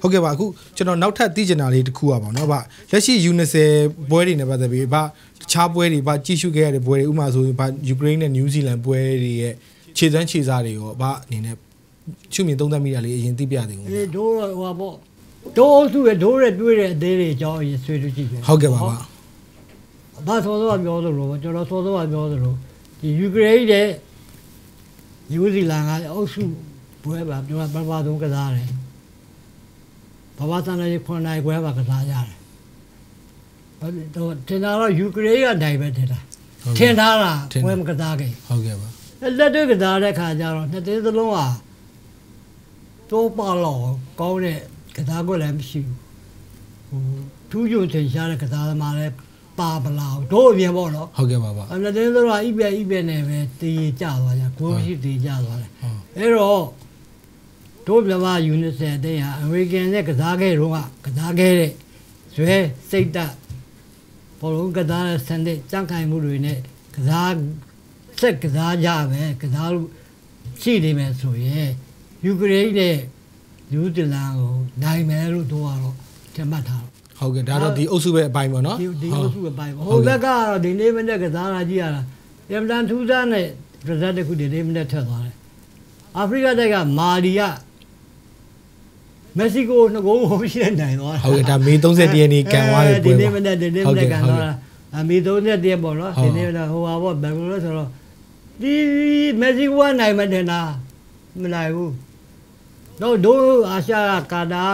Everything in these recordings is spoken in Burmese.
ဟုတ်ကဲ့ပါအခုကျွန်တော်နောက်ထပ်သိချင်တာလေးတစ်ခုอ่ะပေါ့နော်ဗျလက်ရှိ U20 ပွဲတွေနဲ့ပတ်သက်ပြီးဗျတခြားပွဲတွေဗျကြည့်ရှုခဲ့ရတဲ့ပွဲတွေဥပမာဆိုရင်ဗျယူကရိန်းနဲ့နယူးဇီလန်ပွဲတွေရဲ့ခြေစမ်းခြေစားတွေရောဗျအနေနဲ့ရှုမြင်သုံးသပ်မိတာလေးအရင်သိပြသေးဦးဒီဒိုးဟိုပါပေါ့ဒိုးအုပ်စုရဲ့ဒိုးရဲ့တွေးတဲ့အသေးတွေအကြောင်းအရင်ဆွေးနွေးကြည့်ပြန်ဟုတ်ကဲ့ပါဗျဘာသောသောပြောသလိုပေါ့ကျွန်တော်သောသောပြောသလိုဒီယူကရိန်းနဲ့ယူဇီလန်ကအုပ်စုပွဲပါပြောပထမဆုံးကစားတယ် ဘာဘာသန်လေးခွန်နိုင်ပွဲပါကစားရတယ်ဘာတော့တင်တာတော့ယူကရိန်းကနိုင်ပဲတင်တာထင်ထားတာပွဲမကစားခင်ဟုတ်ကဲ့ပါလက်တွေ့ကစားတဲ့ခါကျတော့နှစ်သေးသလုံးဟာတော့ပါတော့ကောင်းတဲ့ကစားကွက်လည်းမရှိဘူးဟိုထူးချွန်ထင်ရှားတဲ့ကစားသမားလည်းပါပလာဘူးတို့အပြင်ပေါ့နော်ဟုတ်ကဲ့ပါဗျအနှစ်သေးသလုံးဟာအိပြအိပြနဲ့ပဲတည်ကြသွားကြကိုရှိတည်ကြသွားတယ်ဟုတ်အဲ့တော့ တို့မြန်မာယူနစ်ဆယ်အတင်းဟာအမေရိကန်နဲ့ကစားခဲ့တော့ကကစားခဲ့တဲ့ဇွဲစိတ်တက်ဘောလုံးကစားတဲ့စနစ်ကြန့်ခိုင်မှုတွေနဲ့ကစားဆက်ကစားကြပဲကစားလို့ရှိနေမယ်ဆိုရင်ယူကရိန်းနဲ့ယူတလန်ကိုနိုင်မယ်လို့တို့ကတော့ထင်မှတ်ထားတော့ဟုတ်ကဲ့ဒါတော့ဒီအုပ်စုပဲအပိုင်းပေါ့နော်ဒီဒီအုပ်စုအပိုင်းပေါ့ဟုဟိုတ်ဘကဲ့က်ကတော့ဒီနေ့မနေ့ကစားတာကြည့်ရတာရမတန်ထူးဆန်းတဲ့ result တစ်ခုဒီနေ့မနေ့ထက်သွားတယ်အာဖရိကတိုက်ကမာလီက မက္ဆီကိုငကိုးကိုရှိတဲ့နိုင်သွားတာဟုတ်ကဲ့ဒါမေ30ရက်နေ့ကန်သွားတဲ့ပွဲဒီပါနေ့မနေ့ဒီနေ့မနေ့ကန်သွားတာအမီ30ရက်ပေါ့နော်ဟုတ်ဒီနေ့မနေ့ဟိုပါပေါ့ဘယ်လိုလဲဆိုတော့ဒီမက္ဆီကိုကနိုင်မတင်တာမနိုင်ဘူးတော့ဒို့အာရှကကာတာ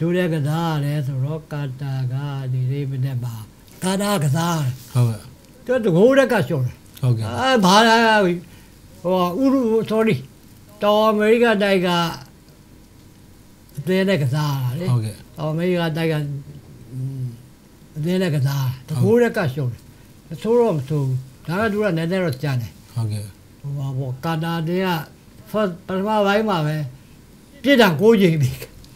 ဒို့တဲ့ကစားရတယ်ဆိုတော့ကာတာကဒီနေ့မနေ့မှာကာတာကစားတယ်ဟုတ်ကဲ့သူကတကိုးတက်ကရှော့တယ်ဟုတ်ကဲ့အဲဘာလာဟိုဥရု sorry တော်အမေရိကတိုက်က အသေးတဲ့ကစားတာလေဟုတ်ကဲ့တော်အမေရိကတိုက်ကအသေးတဲ့ကစားတကိုးတက်ကရှော့တယ်မဆိုးတော့မဆိုးဒါကသူကနည်းနည်းတော့ကြမ်းတယ်ဟုတ်ကဲ့ဟိုဘာဘောကာတာတဲ့က first ပထမပိုင်းမှာပဲပြစ်ဒဏ်ကိုချိန်ပြီ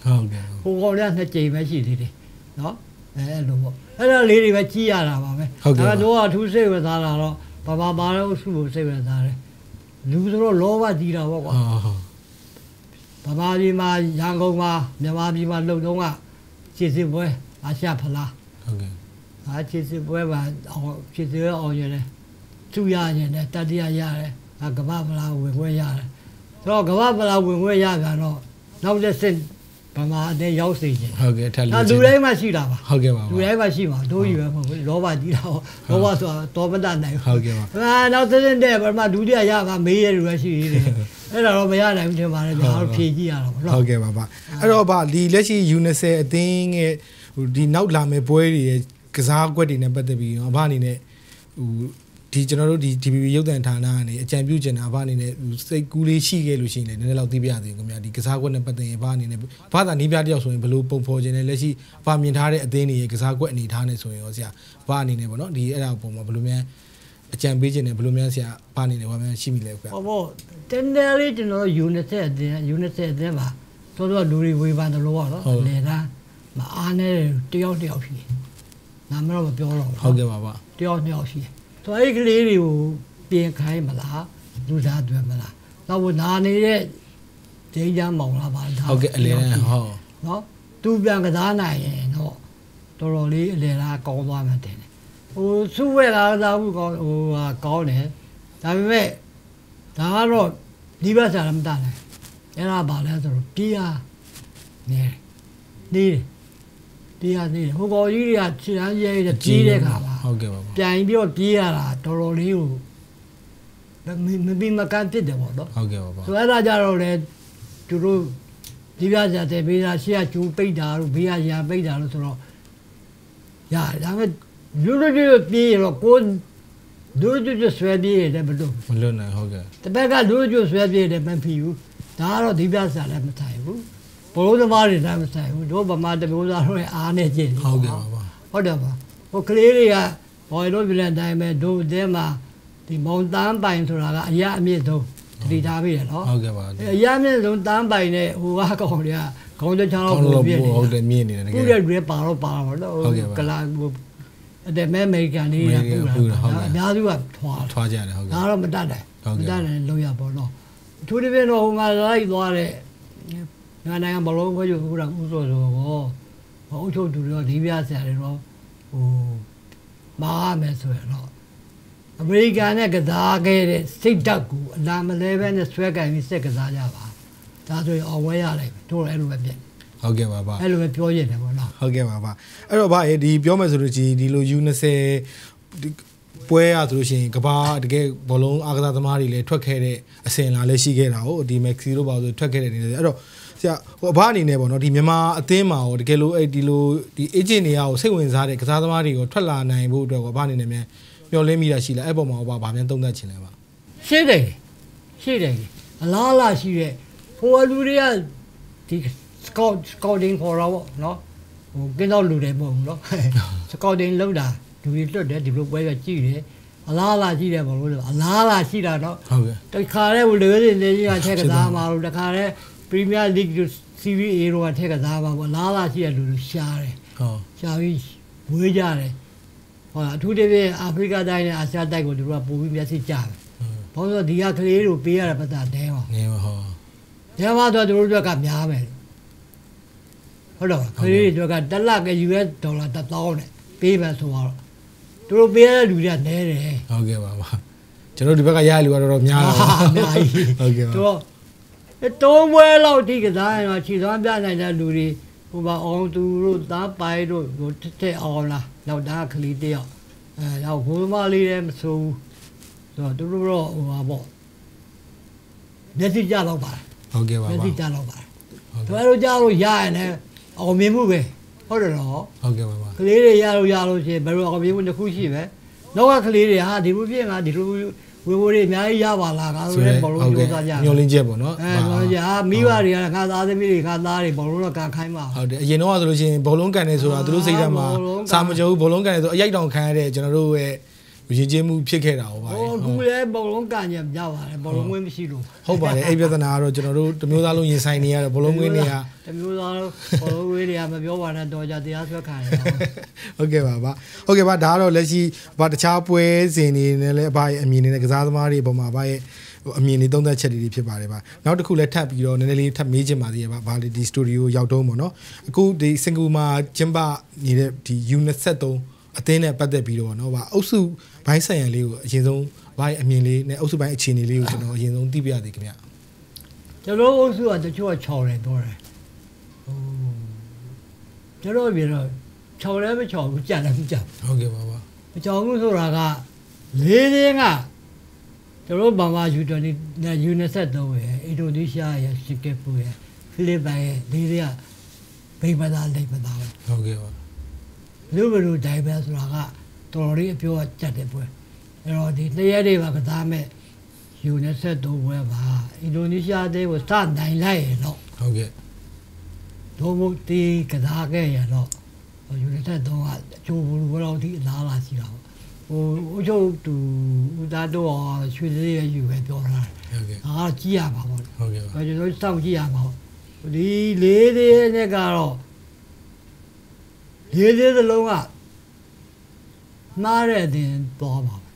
ဟုတ်ကဲ့ဟိုကောင်ကနှစ်ကြိမ်ပဲရှိသေးတယ်နော်အဲအဲ့လိုပေါ့အဲ့ဒါလေးတွေပဲကြီးရတာပါပဲဟုတ်ကဲ့ပါဒါကတော့အထူးစိတ်ဝင်စားတာတော့ဘာဘာဘာလို့စုဖို့စိတ်ဝင်စားတယ်လူဆိုတော့လောဘကြီးတာပေါ့ကွာဟုတ် ဗမာပြည်မှာရန်ကုန်မှာမြန်မာပြည်မှာလှုပ်တော့ကခြေစစ်ပွဲအာရှဖလားဟုတ်ကဲ့အာခြေစစ်ပွဲမှာအောင်ခြေစစ်အောင်ရတယ်သူရရင်လည်းတတိယရတယ်အာကမ္ဘာဖလားဝင်ခွင့်ရတယ်ဆိုတော့ကမ္ဘာဖလားဝင်ခွင့်ရပြန်တော့နောက်တစ်ဆင့် ဗမာအရောက်စေခြင်းဟုတ်ကဲ့ထပ်ဒါလူတိုင်းမှာရှိတာပါဟုတ်ကဲ့ပါလူတိုင်းမှာရှိမှာတို့ကြီးပဲမဟုတ်ဘူးလောဘကြီးတာဟောလောဘဆိုတာတော်မတတ်နိုင်ဟုတ်ကဲ့ပါအာနောက်တစ်နေ့တည်းပထမဒုတိယရမှာမေးရလူပဲရှိသေးတယ်အဲ့ဒါတော့မရနိုင်ဘူးထင်ပါတယ်ဗျာဖြေကြည့်ရတော့နော်ဟုတ်ကဲ့ပါပါအဲ့တော့ဗာဒီလက်ရှိ UNICEF အသင်းရဲ့ဟိုဒီနောက်လာမယ့်ပွဲတွေရဲ့ကစားကွက်တွေနဲ့ပတ်သက်ပြီးတော့အဘအနေနဲ့ဟို ဒီကျွန်တော်တို့ဒီ DPP ရုပ်သံဌာနကနေအကြံပြုချင်တာအဘအနေနဲ့ဟိုစိတ်ကူးလေးရှိခဲ့လို့ရှိရင်လည်းနည်းနည်းလောက်သိပြသေးခင်ဗျာဒီကစားကွက်နဲ့ပတ်သက်ရင်အဘအနေနဲ့ဘာသာနီးပြတယောက်ဆိုရင်ဘယ်လိုပုံဖော်ခြင်းလဲလက်ရှိအဘမြင်ထားတဲ့အသင်းတွေရဲ့ကစားကွက်အနေထားနဲ့ဆိုရင်ရောဆရာဘာအနေနဲ့ပေါ့နော်ဒီအဲ့ဒါပုံမှာဘယ်လိုများအကြံပေးခြင်းနဲ့ဘယ်လိုများဆရာဘာအနေနဲ့ဘာများရှိမိလဲခင်ဗျာဟောဘောတန်တယ်လေးကျွန်တော်ယူနစ်ဆက်အတင်းယူနစ်ဆက်အတင်းပါတော်တော်လူတွေဝေဖန်တယ်လို့ပေါ့နော်လေကမအားနဲ့တယောက်တယောက်ရှိတယ်နာမတော့မပြောတော့ဟုတ်ကဲ့ပါပါတယောက်တယောက်ရှိတယ် သူအဲ့ကလေးတွေကိုပြင်ခိုင်းမလားလူသားတွေမလားတော့နာနေတဲ့ဒိန်းချမ်းမောင်လားပါဟုတ်ကဲ့အလဲဟုတ်နော်သူပြန်ကစားနိုင်ရင်တော့တော်တော်လေးအလဲလားကောင်းသွားမှတင်တယ်ဟိုစုဝဲလာသားဘူးကောင်းဟိုဟာကောင်းတယ်ဒါပေမဲ့ဒါကတော့ဒီဘက်စားလည်းမတတ်နိုင်အဲ့ဒါပါလဲဆိုတော့ပြေးရနေနေတယ် ပြေးရနေတယ်ဟိုကောင်ကြီးတွေကခြေတန်းရဲရဲပြေးတဲ့ခါပါဟုတ်ကဲ့ပါပါပြန်ပြီးတော့ပြေးရတာတော်တော်လေးကိုမမမမကန်ဖြစ်တယ်ပေါ့နော်ဟုတ်ကဲ့ပါပါဆိုအဲ့ဒါကြတော့လေသူတို့ဒီပြကြတဲ့ဘေးကရှေ့ကကျူပိတ်တာတို့ဘေးကရာပိတ်တာတို့ဆိုတော့ရဒါပေမဲ့လူလူလူပြေးရတော့ကိုလူလူလူဆွဲပြေးရတယ်ဘယ်လိုမလွတ်နိုင်ဟုတ်ကဲ့တပတ်ကလူလူဆွဲပြေးတယ်မဖြစ်ဘူးဒါကတော့ဒီပြစာလည်းမဆိုင်ဘူး ဘလို့သမားတွေလည်းမဆိုင်ဘူးတို့ဗမာတမျိုးသားတို့ရဲ့အားနဲ့ကျင့်ဟုတ်ကဲ့ပါပါဟုတ်တယ်ပါဟိုကလေးတွေကဘော်တို့ပြည်တဲ့အတိုင်းပဲတို့အတဲမှာဒီမောင်တန်းပိုင်ဆိုတာကအရာအမြင့်ဆုံးတတိထားပြီးရနော်ဟုတ်ကဲ့ပါအဲအရာအမြင့်ဆုံးတန်းပိုင်နဲ့ဟိုကကောင်တွေကခေါင်းတစ်ချောင်းကောလောက်င်းပုံလို့ပြည့်နေဟုတ်တယ်မြင်နေတယ်တကခုယ်တဲ့တွေပါတော့ပါတော့နော်ဟုတ်ကဲ့ပါကလာဟိုအဲ့ဒါမဲအမေရိကန်လေးတွေကအမေရိကန်ပူပူတာတာဟုတ်ကဲ့အများစုကထွာထွားကြတယ်ဟုတ်ကဲ့ဒါတော့မတတ်နိုင်ဟုတ်မကဲ့တတ်နိုင်လို့ရပါတော့အထူးသဖြင့်တော့ဟိုမှာလိုက်သွားတဲ့ မြန်မာနိုင်ငံဘလုံးခွဲချုပ်ဥက္ကဋ္ဌဦးစောစောကိုအုပ်ချုပ်သူတွေရောဒီပြဆရာတွေရောဟိုမာရမယ်ဆိုရင်တော့အမေရိကန်နဲ့ကစားခဲ့တဲ့စိတ်ဓာတ်ကိုအလာမလဲပဲနဲ့ဆွဲကင်ပြီးစက်ကစားကြပါဒါဆိုရင်အောင်ဝဲရလိုက်မယ်တို့လည်းအဲ့လိုပဲပြင်ဟုတ်ကဲ့ပါပါအဲ့လိုပဲပြောရတယ်ပေါ့နော်ဟုတ်ကဲ့ပါပါအဲ့တော့ဗာအေဒီပြောမယ်ဆိုလို့ရှိရင်ဒီလို U20 ဒီပွဲရဆိုလို့ရှိရင်ကဘာတကယ်ဘောလုံးအားကစားသမားတွေလည်းထွက်ခဲ့တဲ့အစဉ်လာလည်းရှိခဲ့တာဟုတ်ဒီမက်ဆီတို့ပါဆိုထွက်ခဲ့တဲ့နေတယ်အဲ့တော့ ဆရာဟိုအဘအနေနဲ့ပေါ့နော်ဒီမြန်မာအသင်းမှာရောတကယ်လို့အဲ့ဒီလိုဒီ agent တွေရောစိတ်ဝင်စားတဲ့ကစားသမားတွေကိုထွက်လာနိုင်ဖို့အတွက်ကောအဘအနေနဲ့မြန်မျှော်လင့်မိတာရှိလားအဲ့ပေါ်မှာဘာဘာမြန်သုံးသပ်ချင်လဲပါရှိတယ်ရှိတယ်အလားအလာရှိတဲ့ဟိုလူတွေကဒီ scout scouting ခေါ်တော့ဗောနော်ဟိုကင်းတော့လူတွေမဟုတ်ဘူးနော် scouting လုပ်တာလူတွေလွတ်တယ်ဒီလိုပွဲကကြည့်တယ်အလားအလာရှိတယ်ဘောလို့အလားအလာရှိတာနော်ဟုတ်ကဲ့တခါတည်းဝလေတွေနေကြီးကထက်ကစားမှာလို့တခါတည်း Premier League CVA တော့ထက်ကစားမှာပေါ့အလားအလာရှိတဲ့လူတွေရှားတယ်ဟုတ်ရှားပြီးဝေးကြတယ်ဟောအထူးသဖြင့်အာဖရိကတိုင်းနဲ့အာရှတိုက်ကိုသူတို့ကပိုပြီးမျက်စိကျတယ်ဘာလို့လဲဆိုတော့ဒီကကလေးတို့ပေးရတဲ့ပတ်သက်တဲပါနေပါဟောတဲပါတော့သူတို့တို့ကများမယ်ဟုတ်တော့ကလေးတွေတို့ကတစ်လက US ဒေါ်လာ1000နဲ့ပေးမယ်ဆိုတော့သူတို့ပေးရတဲ့လူတွေကနဲတယ်ဟုတ်ကဲ့ပါပါကျွန်တော်ဒီဘက်ကရရလူကတော့တော့များတာအများကြီးဟုတ်ကဲ့ပါတော့ တုံးပွဲလောက်ထိကစားရင်တော့ခြေသွားပြနိုင်တဲ့လူတွေဟိုပါအောင်သူတို့သားပိုင်တို့ဟိုတက်တက်အောင်လားနောက်သားကလေးတယောက်အဲတော့ဘုံမလေးလည်းမဆိုးဘူးဆိုတော့သူတို့တော့ဟိုပါပေါ့မျက်စိကြတော့ပါတယ်ဟုတ်ကဲ့ပါမျက်ပါစိကြတော့ပါတယ်ဟုတ်သူကဲ့တို့ကြလို့ရရင်လည်းအောင်မြင်မှုပဲဟုတ်တယ်တော့ဟုတ်ကဲ့ပါပါကလေးတွေရလို့ရလို့ရှိရင်ဘယ်လိုအောင်မြင်မှုတစ်ခုရှိပဲနောက်ကကလေးတွေဟာဒီလိုဖြစ်မှာဒီလို ဝေဝေတွေအများကြီးရပါလားငါတို့လည်းဘောလုံးကြိုးစားကြညှို့လင်းချက်ပေါ့နော်အဲတော့ကြာမိဘတွေကငါသားသမီးတွေငါသားတွေဘောလုံးတော့ကန်ခိုင်းပါဟုတ်တယ်အရင်တော့ဆိုလို့ရှိရင်ဘောလုံးကန်နေဆိုတာသူတို့စိတ်ထဲမှာဘောလုံးကန်စာမကြဘူးဘောလုံးကန်နေဆိုအရိုက်တောင်ခံရတဲ့ကျွန်တော်တို့ရဲ့ ရည်ချင်းမှုဖြစ်ခဲ့တာဟောပါဟိုကူလည်းဘောလုံးကန်ကြကြပါတယ်ဘောလုံးဝင်းမရှိလို့ဟုတ်ပါတယ်အဲ့ပြဿနာကတော့ကျွန်တော်တို့တမျိုးသားလုံးရင်ဆိုင်နေရတဲ့ဘောလုံးကွင်းတွေကတမျိုးသားလုံးဘောလုံးဝင်းတွေကမပြောပါနဲ့တော့ကြတရားဆွဲခံရတာဟုတ်ကဲ့ပါဗျဟုတ်ကဲ့ပါဒါကတော့လက်ရှိဘာတခြားပွဲစဉ်တွေနဲ့လည်းအဘရဲ့အမြင်တွေနဲ့ကစားသမားတွေအပေါ်မှာအဘရဲ့အမြင်တွေသုံးသပ်ချက်တွေဖြစ်ပါတယ်ဗျနောက်တစ်ခုလည်းထပ်ပြီးတော့နည်းနည်းလေးထပ်မေးချင်ပါသေးတယ်ဗျဘာလဲဒီစတူဒီယိုရောက်တော့ပေါ့နော်အခုဒီစင်ကာပူမှာကျင်းပနေတဲ့ဒီ U23 အသင်းနဲ့ပတ်သက်ပြီးတော့ပေါ့နော်ဗျအုပ်စုဘိုင်းဆိုင်ရန်လေးကိုအရင်ဆုံးဘာရဲ့အမြင်လေးနဲ့အုပ်စုဘိုင်းအခြေအနေလေးကိုကျွန်တော်အရင်ဆုံးသိပြရသေးခင်ဗျကျွန်တော်အုပ်စုကတချို့က6တယ်တော့တယ်ဟိုကျွန်တော်ပြေတော့6လည်းမ6ဘူးကြက်လည်းမကြက်ဟုတ်ကဲ့ပါဗျမကြောင်ဘူးဆိုတာကလေးရင်းကကျွန်တော်ဘာမာယူတိုနီနဲ့ယူနဆက်တော့ရယ်အင်ဒိုနီးရှားရယ်စင်ကာပူရယ်ဖိလစ်ပိုင်ရယ်လေးရင်းကဘိမသာလိမ့်မသာပဲဟုတ်ကဲ့ပါ လူဘလူဒိုင်ပဲဆိုတာကတော်တော်လေးအပြောကြက်တယ်ပွဲအဲ့တော့ဒီနှစ်ရက်တွေပါကစားမဲ့ယူနဆက်တော့ပွဲပါအင်ဒိုနီးရှားတဲ့ကိုစနိုင်လိုက်ရတော့ဟုတ်ကဲ့တို့မတီးကစားခဲ့ရတော့ယူနဆက်တော့ကအချိုးဘူးဘယ်တော့ဒီအလားလာရှိတာပေါ့ဟိုအချို့သူဦးသားတော့ရွှေသေးရဲ့ယူပဲပြောတာဟုတ်ကဲ့အာကြည့်ရပါပေါ့ဟုတ်ကဲ့ပါ။ကျွန်တော်စောင့်ကြည့်ရမှာပေါ့။ဒီလေးသေးနဲ့ကတော့ လေးသေးသလုံးကမှားတဲ့အတင်သွားပါမယ်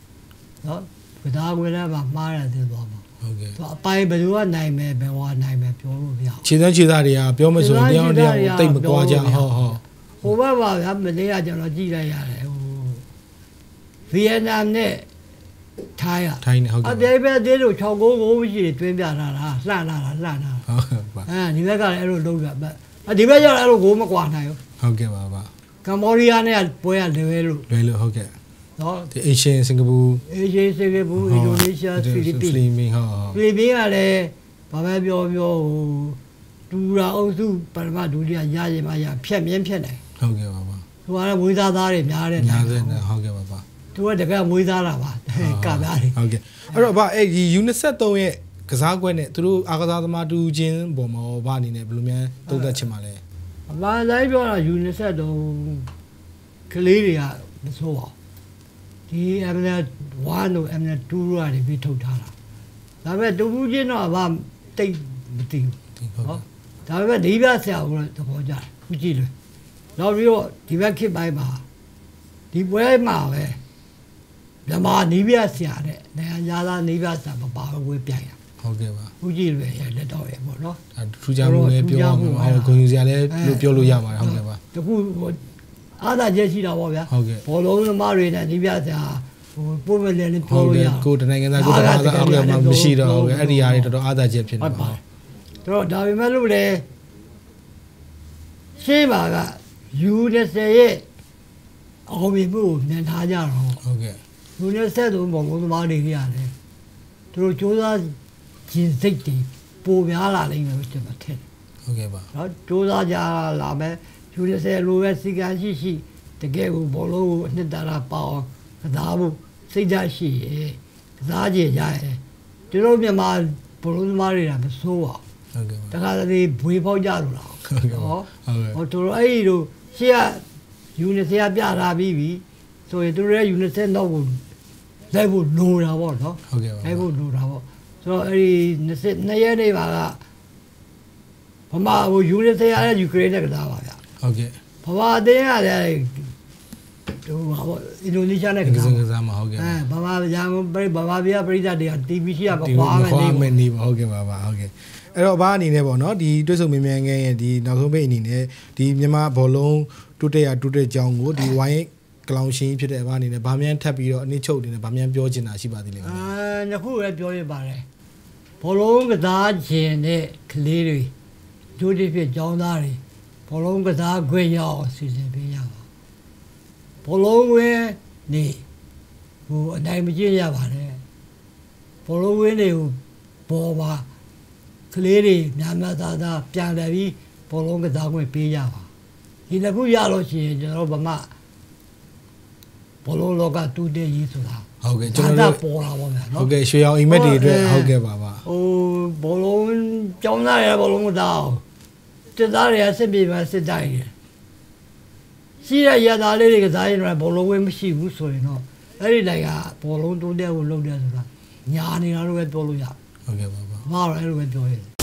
။နော်။ကဒါကွေးလည်းမှာမှားတဲ့အတင်သွားပါဟုတ်ကဲ့။သူအပိုင်ဘယ်သူကနိုင်မယ်ဘယ်ဟောနိုင်မယ်ပြောလို့မရဘူးခြေစမ်းခြေသားတွေကပြောမဆိုရင်တရားတရားတိတ်မကွာကြဟုတ်ဟုတ်။ဟိုဘက်ပါဗျာမနေ့ကကျွန်တော်ကြည့်လိုက်ရတယ်ဟိုဗီယက်နမ်နဲ့ထိုင်းရထိုင်းနေဟုတ်အကဲ့ပြိုင်ပဲအသေးတို့6 9 9ရှိတွင်းပြထားတာလှန်လာတာလှန်လာတာဟုတ်ပါအဲဒီဘက်ကလည်းအဲ့လိုလုပ်ပြပတ်အဒီဘက်ကျတော့အဲ့လိုကိုမကွာနိုင်ဘူးဟုတ်ကဲ့ပါပါ ကမ္ဘောဒီးယားနဲ့ပွဲရလွယ်လို့လွယ်လို့ဟုတ်ကဲ့နော်ဒီ Asian Singapore အေရှင်းစင်ကာပူအင်ဒိုနီးရှားဖိလစ်ပိဖိလစ်ပင်းဟုတ်ဖိလစ်ပင်းကလည်းဘာပဲပြောပြောဟိုတူရာအုပ်စုပထမဒုတိယရရင်မှရဖြတ်မြင်းဖြတ်နိုင်ဟုတ်ကဲ့ပါပါသူကလည်းမွေးသားသားတွေများတယ်ညာစက်နဲ့ဟုတ်ကဲ့ပါပါသူကတကယ်မွေးသားတာပါကသားတွေဟုတ်ကဲ့အဲ့တော့ဗာအဲ့ဒီ UNICEF 3ရဲ့ကစားကွက်နဲ့သူတို့အားကစားသမားတူချင်းပုံမှာဗာအနေနဲ့ဘယ်လိုများသုံးသပ်ချင်ပါလဲ အမှန်တိုင်းပြောတာယူနစ်ဆက်တော့ကလေးတွေကမဆိုးပါဘူးဒီ MN 1တို့ MN 2တို့ကနေပြီးထုတ်ထားတာဒါပေမဲ့တူဘူးချင်းတော့ဘာတိတ်မသိဘူးဒီဟုတ်နော်ကဲ့ဒါပေမဲ့ဒီဘက်ဆရာကတော့သဘောကျတယ်ခုကြည့်လို့နောက်ပြီးတော့ဒီဘက်ခစ်ပိုင်းမှာဒီပွဲမှာပဲမြန်မာနီးပြဆရာတဲ့နိုင်ငံသားနီးပြဆရာမပါဘူးဝေးပြိုင်ရ ဟုဟုတ်ကဲ့ပါဦးကြည်လွယ်ရဲ့လက်တော်ရဲ့ပေါ့နော်ဒါထူးခြားမှုလည်းပြောအောင်ပါဟုတ်ဂုဏ်ယူစရာလည်းလို့ပြောလို့ရပါတယ်ဟုတ်ကဲ့ပါတခုဟိုအားသာချက်ရှိတာပေါ့ဗျာဟုတ်ကဲ့ဘောလုံးသမားတွေနဲ့ဒီပြစရာဟိုပုံမလည်းလည်းဟုပြောတ်လို့ကဲ့ရကိုယ်တနိုင်ငံသားကိုယ်တနိုင်ငံသားအောက်ကမှမရှိတော့ဟုတ်ကဲ့အဲ့ဒီဟာတွေတော်တော်အားသာချက်ဖြစ်နေဟုတ်ပါပါတော့ဒါပေမဲ့လို့လေရှင်းပါကယူ20ရဲ့အောင်မြင်မှုကိုမြင်ထားကြတော့ဟုတ်ကဲ့လူနဲ့ဆက်သူဘောလုံးသမားတွေရတယ်သူတို့စူးစမ်း ခြင်းစိတ်တွေပိုများလာလိမ့်မယ်လို့ကျွန်တော်ထင်တယ်ဟုတ်ကဲ့ပါနော်စူးစမ်းကြလာမယ်ယူ20လိုပဲစီကံရှိရှိတကယ်ကိုဘောလုံးကိုအနှစ်သာရပေါအောင်ကစားဖို့စိတ်ဓာတ်ရှိရယ်ကစားကြရရယ်ကျွန်တော်မြန်မာဘောလုံးသမားတွေကမစိုးပါဘူးဟုတ်ကဲ့ပါတခါတလေဘွေဖောက်ကြလို့လားဟုတ်ကဲ့ပါဟုတ်ကဲ့ဟောတို့တို့အဲ့ဒီတို့ရှေ့ကယူနီစီကပြထားပြီးပြီဆိုရင်တို့ရဲ့ယူနီစီတော့ကိုလိုက်ဖို့လိုတာပေါ့နော်ဟုတ်ကဲ့ပါလိုက်ဖို့လိုတာပေါ့ ဆိုတော့အဲ့ဒီ22ရက်နေ့ပါကဗမာဟိုယူနီစီရတဲ့ယူကရိန်းနဲ့ကစားပါဗျဟုတ်ကဲ့ဗမာအတင်းရတယ်ဟိုဟာပေါ့အင်ဒိုနီးရှားနဲ့ကကစားစားကပါစားမှာဟုတ်ကဲ့အဲပါဗမာရန်ကုန်ပြည်ဗမာပြည်ကပြည်သက်တွေက TV ရှိရမဒီခွာမမယ်ခွာနေမယ်နေပါဟုတ်ကဲ့ပါပါဟုတ်ကဲ့အဲ့တော့အဘအနေနဲ့ပေါ့နော်ဒီတွတ်ဆုံမြင်မြန်ငယ်ရဲ့ဒီနောက်ဆုံးပိတ်အနေနဲ့ဒီမြန်မာဘောလုံးတွတ်တက်ရတွတ်တက်ကြောင်းကိုဒီဝိုင်းကလောင်ရှင်းဖြစ်တဲ့အဘအနေနဲ့ဗာမြန်ထပ်ပြီးတော့အနည်းချုပ်အနေနဲ့ဗာမြန်ပြောချင်တာရှိပါသေးတယ်ခင်ဗျာအဲနှစ်ခုလည်းပြောရပါတယ် ဘောလုံးကစားခြင်းတဲ့ကလေးတွေဒုတိယဖြစ်ကျောင်းသားတွေဘောလုံးကစားခွင့်ရအောင်စီစဉ်ပေးရပါဘောလုံးဝင်းနေဟိုအနိုင်မကျင့်ရပါတယ်ဘောလုံးဝင်းတွေကိုပေါ်ပါကလေးတွေများများသားသားပြန်လာပြီးဘောလုံးကစားခွင့်ပေးရပါဒီတစ်ခုရလို့ရှိရင်ကျွန်တော်တို့ဗမာဘောလုံးလောကတူတည်ရေးဆိုတာ ဟုတ်ကဲ့ကျွကျွန်န်တော်တော်တို့တို့ပေါ်လာပါဗျာဟုနော်တ်ကဲ့ရွှေရောင်အိမ်မက်တွေအတွက်ဟုတ်ဟုတ်ကဲ့ကဲ့ပါပါဟိုဘောလုံးကျောင်းသားရဘောလုံးမသားအောင်စစ်သားတွေကစစ်ပြေမှာစစ်တိုင်းတယ်ရှိရရသားလေးတွေကစားရင်တော့ဘောလုံးဝင်းမရှိဘူးဆိုရင်တော့အဲ့ဒီတိုင်ကဘောလုံးတိုးတဲ့ကိုလုပ်တယ်ဆိုတာညာနေတာလို့ပဲပြောလို့ရဟုတ်ကဲ့ပါပါမဟုတ်အဲ့လိုပဲပြောရတယ်